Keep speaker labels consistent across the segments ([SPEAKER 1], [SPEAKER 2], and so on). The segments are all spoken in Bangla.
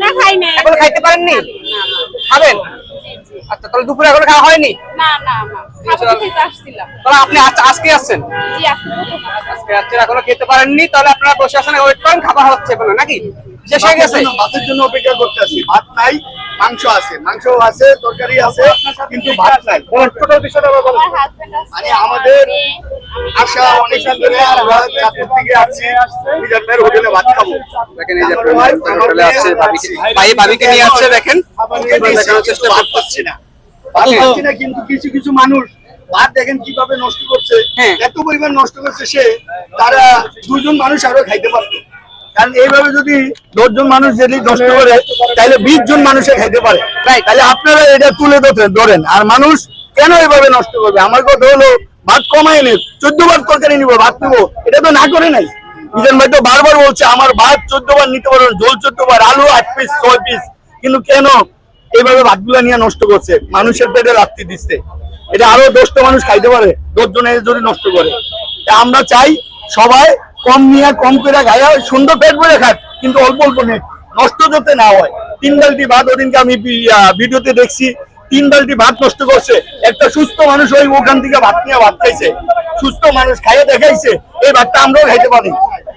[SPEAKER 1] না খাই নাই।
[SPEAKER 2] এখনও খাইতে পারেননি? খাবেন? আচ্ছা তাহলে দুপুরে এখনও খাওয়া হয়নি?
[SPEAKER 1] না না না। খাবার খেতে আসছিলাম।
[SPEAKER 2] তাহলে আপনি আজকে আসছেন?
[SPEAKER 1] জি আজকে
[SPEAKER 2] আসছেন এখনও খেতে পারেননি তাহলে আপনারা বসে আছেন ওয়েট করেন খাবার হচ্ছে এখনও নাকি? শেষ হয়ে গেছে?
[SPEAKER 3] ভাতের জন্য অপেক্ষা করতে আছি। ভাত নাই মাংস আছে। মাংস আছে তরকারি আছে কিন্তু ভাত নাই।
[SPEAKER 2] বিষয়টা আবার বলেন।
[SPEAKER 1] আমার হাজবেন্ড আছে
[SPEAKER 3] মানে আমাদের
[SPEAKER 1] আমি, আমি
[SPEAKER 3] আশা অনেক ধরে থেকে আসছি মিজান ভাইয়ের হোটেলে ভাত খাব।
[SPEAKER 2] দেখেন এই যে হোটেলে আসছে ভাই ভাবিকে নিয়ে আসছে দেখেন। দেখানোর চেষ্টা
[SPEAKER 3] ভাত না। পাচ্ছি না কিন্তু কিছু কিছু মানুষ ভাত দেখেন কীভাবে নষ্ট করছে।
[SPEAKER 2] হ্যাঁ।
[SPEAKER 3] এত পরিমাণ নষ্ট করছে সে তারা দুজন মানুষ আরও খাইতে পারতো। কারণ এইভাবে যদি দশজন মানুষ যদি নষ্ট করে তাহলে বিশ জন মানুষে খাইতে পারে. তাহলে আপনারা এটা তুলে ধরেন ধরেন। আর মানুষ কেন এইভাবে নষ্ট করবে? আমার কথা হলো ভাত কমাই নে, চোদ্দ বার তরকারি নিবো, ভাত নিবো। এটা তো না করে নাই। মিজান ভাই তো বারবার বলছে, আমার ভাত চোদ্দ বার নিতে পারবেন ঝোল চোদ্দ বার, আলু আট পিস ছয় পিস কিন্তু কেন এইভাবে ভাতগুলা নিয়ে নষ্ট করছে? মানুষের পেটে লাত্তি দিচ্ছে। এটা আরও দশটা মানুষ খাইতে পারে দশ জনে যদি নষ্ট করে। আমরা চাই সবাই কম নিয়ে, কম করে খাইয়া সুন্দর পেট ভরে খাক, কিন্তু অল্প অল্প নেই। নষ্ট যাতে না হয়। তিন বালতি ভাত ওদিনকে আমি ভিডিওতে দেখছি। তিন বালতি ভাত নষ্ট করছে। একটা সুস্থ মানুষ ওই ওখান থেকে ভাত নিয়ে ভাত খাইছে। সুস্থ মানুষ খাইয়ে দেখাইছে, এই ভাতটা আমরাও খাইতে পারি।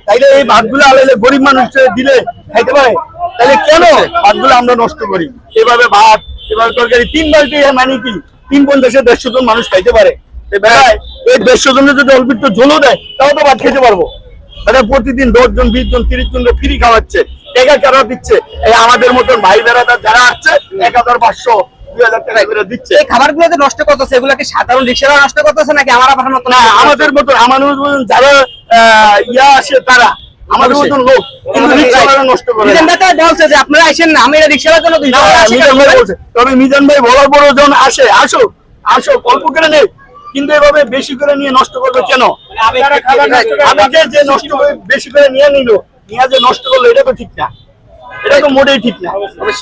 [SPEAKER 3] তাইলে এই ভাতগুলো আলাইলে গরিব মানুষ দিলে খাইতে পারে? তাহলে কেন ভাতগুলো আমরা নষ্ট করি? এভাবে ভাত, এভাবে তরকারি, তিন বালতি মানে কি? তিন পঞ্চাশে দেড়শো জন মানুষ খাইতে পারে। এই দেড়শো জনের যদি অল্প একটু ঝোলও দেয়, তাও তো ভাত খেতে পারব। তাহলে প্রতিদিন দশ জন, বিশ জন, তিরিশ জন ফ্রি খাওয়াচ্ছে টাকা কেন দিচ্ছে। এই আমাদের মতন ভাই বেড়াদার যারা আছে, এক হাজার পাঁচশো দুই হাজার টাকা করে দিচ্ছে।
[SPEAKER 2] এই খাবারগুলো যে নষ্ট করতেছে এগুলো কি সাধারণ রিক্সারা নষ্ট করতেছে নাকি আমার আপনার মতো
[SPEAKER 3] না আমাদের মতন আমাদের মতন যারা ইয়া আসে তারা আমাদের মতন লোক নষ্ট করে।
[SPEAKER 2] মিজান ভাই বলছে যে আপনারা আসেন না আমি এটা রিক্সার জন্য দুই
[SPEAKER 3] না,
[SPEAKER 2] টাকা আসি
[SPEAKER 3] মিজান ভাই বলছে তবে মিজান ভাই বলার পরও যখন আসে আসো আসো অল্প করে নেই কিন্তু এভাবে বেশি করে নিয়ে নষ্ট করবে কেন? আমি যে যে নষ্ট করে বেশি করে নিয়ে নিল নিয়ে যে নষ্ট করল এটা তো ঠিক না। এটা তো মোটেই ঠিক না।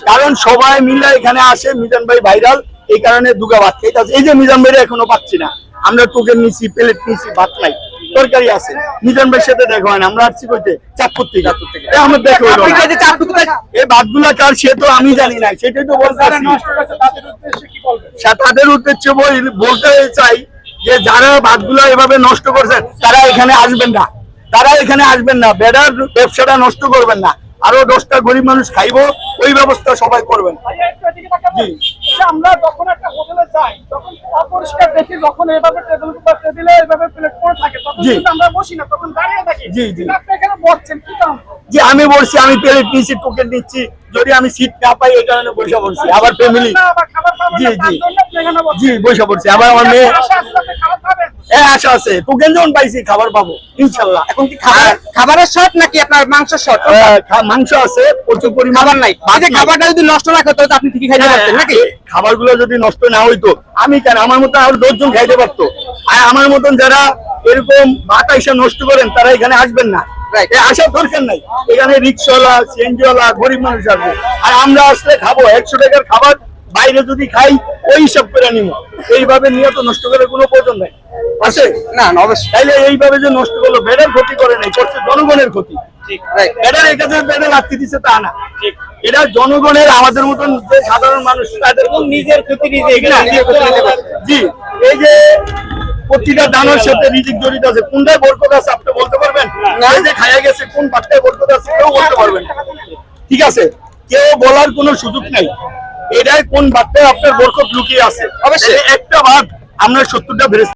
[SPEAKER 3] কারণ সবাই মিলে এখানে আসে মিজান ভাই ভাইরাল এই কারণে দুগা ভাত খাইতে। এই যে মিজান ভাই এখনও পাচ্ছি না। আমরা টোকেন নিছি প্লেট নিছি ভাত নাই। তরকারি আছে। মিজান ভাইয়ের সাথে দেখা হয় না। আমরা আসছি কইতে চাঁদপুর থেকে। আমার দেখা এই ভাতগুলা কার সে তো আমি জানি না। সেটাই তো বলতে। তাদের উদ্দেশ্যে বল- বলতে চাই যে যারা ভাতগুলা এভাবে নষ্ট করছেন তারা এখানে আসবেন না। তারা এখানে আসবেন না। বেড়ার ব্যবসাটা নষ্ট করবেন না। আরও দশটা গরিব মানুষ খাইবো ওই ব্যবস্থা সবাই করবেন।
[SPEAKER 4] যে আমরা যখন একটা হোটেলে যাই তখন অপরিষ্কার দেখি যখন এভাবে টেবিল টেবিলে এভাবে প্লেট পড়ে থাকে তখন আমরা বসি না তখন দাঁড়িয়ে থাকি।
[SPEAKER 3] জি, জি।
[SPEAKER 4] আপনি এখানে বসছেন কি কারণ?
[SPEAKER 3] যে আমি বলছি আমি প্লেট নিচ্ছি টোকেন নিচ্ছি যদি আমি সিট না পাই এই কারণে বসে পড়ছি। আবার ফ্যামিলি জি, জি। জি বসে পড়ছি। আবার আমার মেয়ে
[SPEAKER 4] আশা আছে। খাবার
[SPEAKER 3] হ্যাঁ আশা আছে টোকেন যখন পাইছি খাবার পাবো ইনশাল্লাহ।
[SPEAKER 2] এখন কি খাবার? খাবারের শর্ট নাকি আপনার মাংসের শর্ট?
[SPEAKER 3] মাংস আছে প্রচুর পরিমাণ।
[SPEAKER 2] খাবার নাই।
[SPEAKER 3] ভাত
[SPEAKER 2] এই যে
[SPEAKER 3] নাই।
[SPEAKER 2] খাবারটা যদি নষ্ট না করতে আপনি ঠিকই খাইতে পারতেন নাকি?
[SPEAKER 3] খাবারগুলো যদি নষ্ট না হইতো আমি কেন? আমার মতন আরও দশজন খাইতে পারতো। আর আমার মতন যারা এরকম ভাত এসে নষ্ট করেন তারা এখানে আসবেন না। আসার দরকার নাই। এখানে রিক্সাওয়ালা সিএনজিওয়ালা গরিব মানুষ আসবে। আর আমরা আসলে খাব। একশো টাকার খাবার বাইরে যদি খাই ওই হিসাব করে নিব। এইভাবে নিয়ে তো নষ্ট করার কোনো প্রয়োজন নাই। আছে?
[SPEAKER 2] না না অবশ্যই।
[SPEAKER 3] তাইলে এইভাবে যে নষ্ট করল বেডের ক্ষতি করে নাই করছে জনগণের ক্ষতি।
[SPEAKER 2] Right.
[SPEAKER 3] বেডের এই কাছে লাগতে দিচ্ছে তা না। এটা জনগণের আমাদের মতন যে সাধারণ মানুষ তাদের নিজের ক্ষতি নিজে এখানে নিজের ক্ষতি নিজে করে। জি এই যে প্রতিটা দানের সাথে রিজিক জড়িত আছে কোনটায় বরকত আছে আপনি বলতে পারবেন? না। যে খাইয়া গেছে কোন পাটটায় বরকত আছে কেউ বলতে পারবেন। ঠিক আছে কেউ বলার কোনো সুযোগ নাই। এটাই কোন বার্তায় আপনার বরকত লুকিয়ে আছে।
[SPEAKER 2] অবশ্যই।
[SPEAKER 3] একটা ভাত আমরা সত্তরটা বেড়েছি